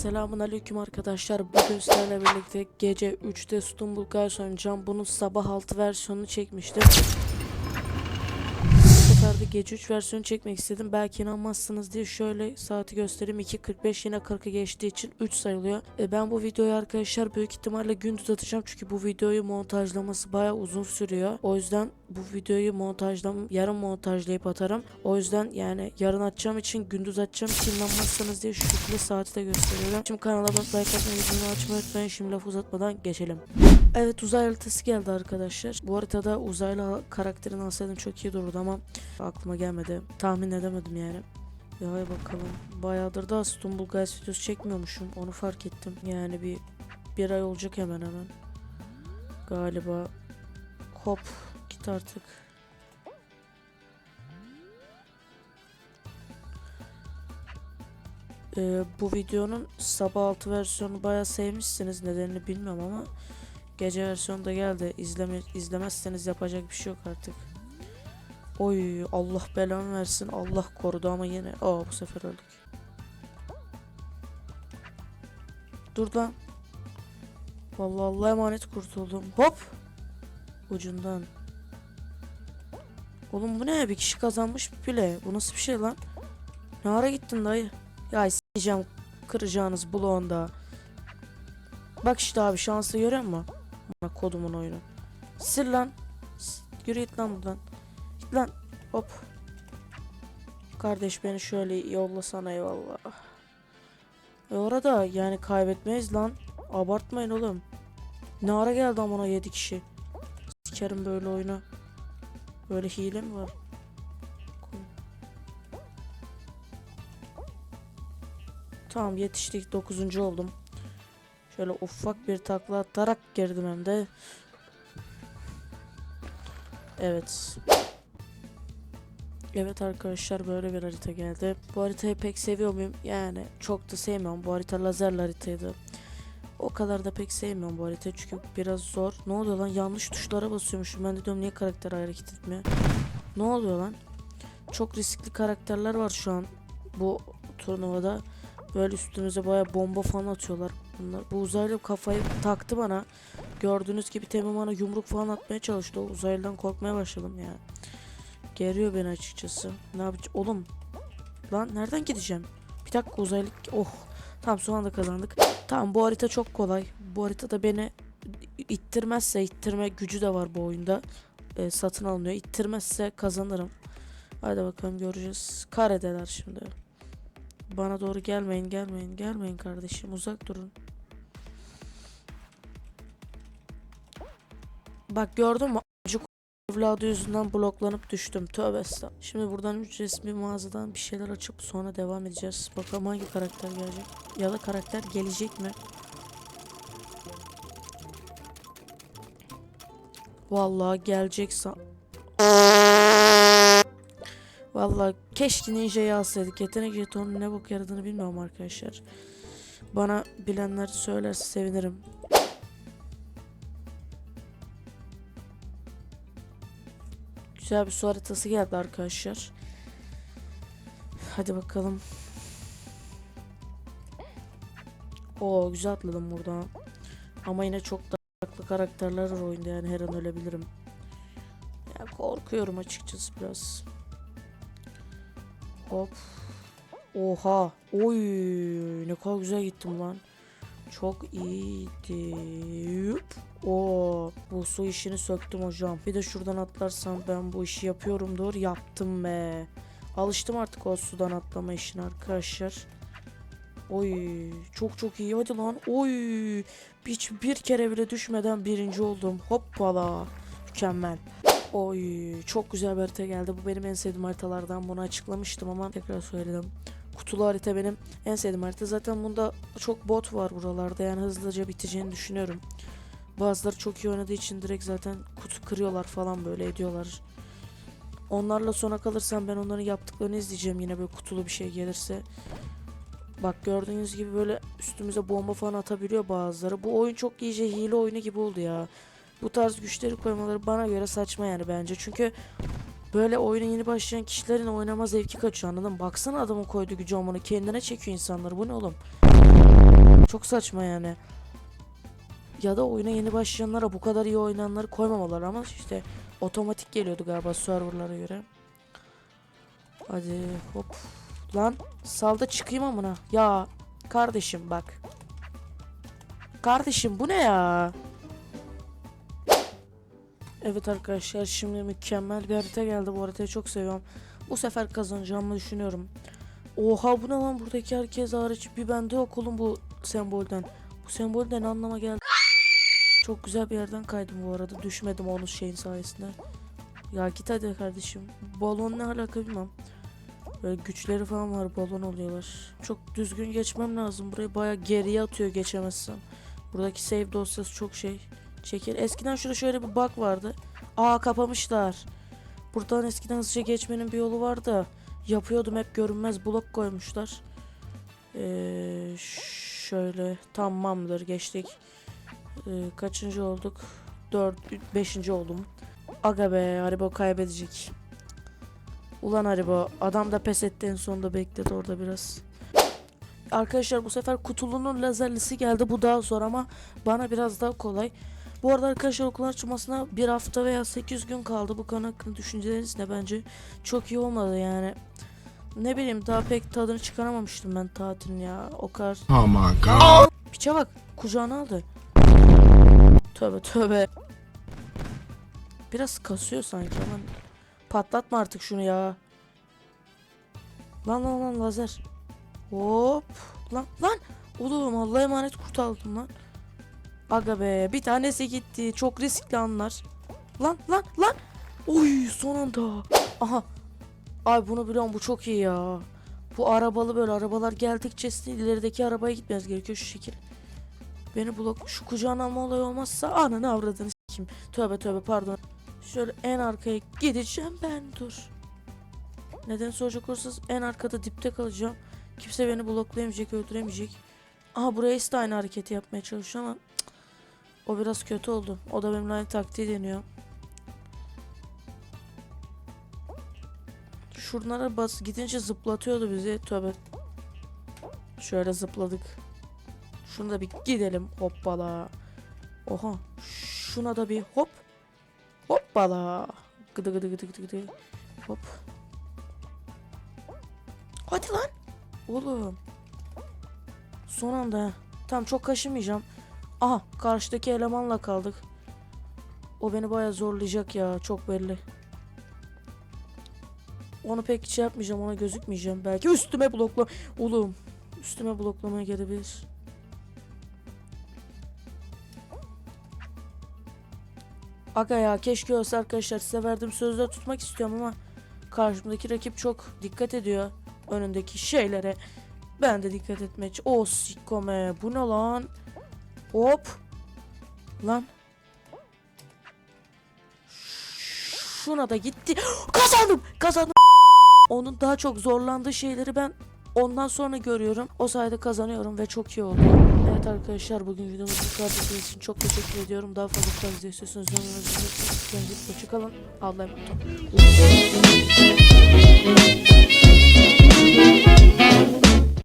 selamun aleyküm arkadaşlar. Bugün sizlerle birlikte gece 3'te Stumble Guys oynayacağım. Bunun sabah 6 versiyonunu çekmiştim. Bu sefer de gece 3 versiyonu çekmek istedim. Belki inanmazsınız diye şöyle saati göstereyim. 2.45 yine 40'ı geçtiği için 3 sayılıyor. E, ben bu videoyu arkadaşlar büyük ihtimalle gündüz atacağım. Çünkü bu videoyu montajlaması baya uzun sürüyor. O yüzden bu videoyu montajlam yarın montajlayıp atarım. O yüzden yani yarın atacağım için gündüz atacağım inanmazsanız diye şu şekilde saati de gösteriyorum. Şimdi kanala abone like atmayı, videomu açmayı unutmayın. Şimdi laf uzatmadan geçelim. Evet uzay haritası geldi arkadaşlar. Bu haritada uzaylı karakterini alsaydım çok iyi dururdu ama aklıma gelmedi. Tahmin edemedim yani. Ya hay bakalım. Bayağıdır da Stumble Guys videosu çekmiyormuşum. Onu fark ettim. Yani bir bir ay olacak hemen hemen. Galiba. Hop git artık. Ee, bu videonun sabah 6 versiyonu bayağı sevmişsiniz. Nedenini bilmiyorum ama gece versiyonu da geldi. İzleme, izlemezseniz yapacak bir şey yok artık. Oy Allah belamı versin. Allah korudu ama yine. Aa bu sefer öldük. Dur lan. Vallahi Allah'a emanet kurtuldum. Hop. Ucundan. Oğlum bu ne? Bir kişi kazanmış bile. Bu nasıl bir şey lan? Ne ara gittin dayı? Ya s**eceğim kıracağınız bloğunda. Bak işte abi şanslı görüyor musun? Kodumun oyunu. Sil lan. Yürü git lan buradan. Git lan. Hop. Kardeş beni şöyle yollasana eyvallah. E orada yani kaybetmeyiz lan. Abartmayın oğlum. Ne ara geldi amına 7 kişi. Sikerim böyle oyunu. Böyle hile mi var? Tamam yetiştik 9. oldum. Şöyle ufak bir takla atarak girdim hem de. Evet. Evet arkadaşlar böyle bir harita geldi. Bu haritayı pek seviyor muyum? Yani çok da sevmiyorum. Bu harita lazer haritaydı. O kadar da pek sevmiyorum bu haritayı çünkü biraz zor. Ne oluyor lan? Yanlış tuşlara basıyormuşum. Ben de diyorum niye karakter hareket etmiyor? Ne oluyor lan? Çok riskli karakterler var şu an bu turnuvada. Böyle üstümüze baya bomba falan atıyorlar. Bunlar. Bu uzaylı kafayı taktı bana. Gördüğünüz gibi temin bana yumruk falan atmaya çalıştı. O uzaylıdan korkmaya başladım ya. Geriyor beni açıkçası. Ne yapacağım? Oğlum. Lan nereden gideceğim? Bir dakika uzaylı. Oh. Tamam son anda kazandık. Tamam bu harita çok kolay. Bu haritada beni ittirmezse ittirme gücü de var bu oyunda. Ee, satın alınıyor. İttirmezse kazanırım. Hadi bakalım göreceğiz. Karedeler şimdi. Bana doğru gelmeyin gelmeyin gelmeyin kardeşim uzak durun. Bak gördün mü? Evladı yüzünden bloklanıp düştüm. Tövbe estağfurullah. Şimdi buradan üç resmi mağazadan bir şeyler açıp sonra devam edeceğiz. Bakalım hangi karakter gelecek. Ya da karakter gelecek mi? Vallahi gelecekse Vallahi keşke ninja'yı alsaydık. Yetenek jetonunun ne bok yaradığını bilmiyorum arkadaşlar. Bana bilenler söylerse sevinirim. Güzel bir su haritası geldi arkadaşlar. Hadi bakalım. Oo güzel atladım buradan. Ama yine çok farklı karakterler var oyunda yani her an ölebilirim. Ya korkuyorum açıkçası biraz. Hop. Oha. Oy ne kadar güzel gittim lan. Çok iyiydi. Oo, bu su işini söktüm hocam. Bir de şuradan atlarsam ben bu işi yapıyorum doğru yaptım be. Alıştım artık o sudan atlama işine arkadaşlar. Oy çok çok iyi hadi lan. Oy hiç bir kere bile düşmeden birinci oldum. Hoppala. Mükemmel. Oy çok güzel bir harita geldi. Bu benim en sevdiğim haritalardan. Bunu açıklamıştım ama tekrar söyledim. Kutulu harita benim en sevdiğim harita. Zaten bunda çok bot var buralarda. Yani hızlıca biteceğini düşünüyorum. Bazıları çok iyi oynadığı için direkt zaten kutu kırıyorlar falan böyle ediyorlar. Onlarla sona kalırsam ben onların yaptıklarını izleyeceğim yine böyle kutulu bir şey gelirse. Bak gördüğünüz gibi böyle üstümüze bomba falan atabiliyor bazıları. Bu oyun çok iyice hile oyunu gibi oldu ya. Bu tarz güçleri koymaları bana göre saçma yani bence. Çünkü böyle oyuna yeni başlayan kişilerin oynama zevki kaçıyor anladın mı? Baksana adamın koyduğu gücü amına kendine çekiyor insanları. Bu ne oğlum? Çok saçma yani. Ya da oyuna yeni başlayanlara bu kadar iyi oynayanları koymamaları ama işte otomatik geliyordu galiba serverlara göre. Hadi hop. Lan salda çıkayım amına. Ya kardeşim bak. Kardeşim bu ne ya? Evet arkadaşlar şimdi mükemmel bir harita geldi. Bu haritayı çok seviyorum. Bu sefer kazanacağımı düşünüyorum. Oha bu ne lan buradaki herkes hariç bir bende yok oğlum bu sembolden. Bu sembolden anlama geldi. Çok güzel bir yerden kaydım bu arada. Düşmedim onun şeyin sayesinde. Ya git hadi kardeşim. Balon ne alaka bilmem. Böyle güçleri falan var balon oluyorlar. Çok düzgün geçmem lazım. Burayı baya geriye atıyor geçemezsem. Buradaki save dosyası çok şey çekir. Eskiden şurada şöyle bir bug vardı. Aa kapamışlar. Buradan eskiden hızlıca geçmenin bir yolu vardı. Yapıyordum hep görünmez blok koymuşlar. Ee, şöyle tamamdır geçtik. Ee, kaçıncı olduk? 4 5. oldum. Aga be Haribo kaybedecek. Ulan Haribo adam da pes etti en sonunda bekledi orada biraz. Arkadaşlar bu sefer kutulunun lazerlisi geldi. Bu daha zor ama bana biraz daha kolay. Bu arada arkadaşlar okulun açılmasına bir hafta veya 8 gün kaldı. Bu konu hakkında düşünceleriniz ne bence? Çok iyi olmadı yani. Ne bileyim daha pek tadını çıkaramamıştım ben tatilin ya. O kadar. Oh my god. Piçe bak kucağına aldı. Tövbe tövbe. Biraz kasıyor sanki ama. Patlatma artık şunu ya. Lan lan lan lazer. Hop. Lan lan. Oğlum Allah'a emanet kurt aldım lan. Aga be bir tanesi gitti. Çok riskli anlar. Lan lan lan. Oy son anda. Aha. Ay bunu biliyorum bu çok iyi ya. Bu arabalı böyle arabalar geldikçe ilerideki arabaya gitmez gerekiyor şu şekil. Beni blok şu kucağına alma olayı olmazsa ananı avradını kim? Tövbe tövbe pardon. Şöyle en arkaya gideceğim ben dur. Neden soracak olursanız en arkada dipte kalacağım. Kimse beni bloklayamayacak öldüremeyecek. Aha buraya aynı hareketi yapmaya çalışıyor ama o biraz kötü oldu. O da benimle aynı taktiği deniyor. Şunlara bas gidince zıplatıyordu bizi. Tövbe. Şöyle zıpladık. Şunu da bir gidelim. Hoppala. Oha. Şuna da bir hop. Hoppala. Gıdı gıdı gıdı gıdı gıdı. Hop. Hadi lan. Oğlum. Son anda. Tamam çok kaşımayacağım. Aha karşıdaki elemanla kaldık. O beni baya zorlayacak ya çok belli. Onu pek şey yapmayacağım ona gözükmeyeceğim. Belki üstüme blokla. Oğlum üstüme bloklamaya gelebilir. Aga ya keşke olsa arkadaşlar size verdiğim sözleri tutmak istiyorum ama karşımdaki rakip çok dikkat ediyor önündeki şeylere. Ben de dikkat etmeye O sikome bu ne lan? Hop. Lan. Şuna da gitti. Kazandım. Kazandım. Onun daha çok zorlandığı şeyleri ben ondan sonra görüyorum. O sayede kazanıyorum ve çok iyi oldu. Evet arkadaşlar bugün videomuz bu kadar. İzlediğiniz için çok teşekkür ediyorum. Daha fazla tarz istiyorsanız yorumlarınızı. Hoşçakalın. Allah'a emanet olun.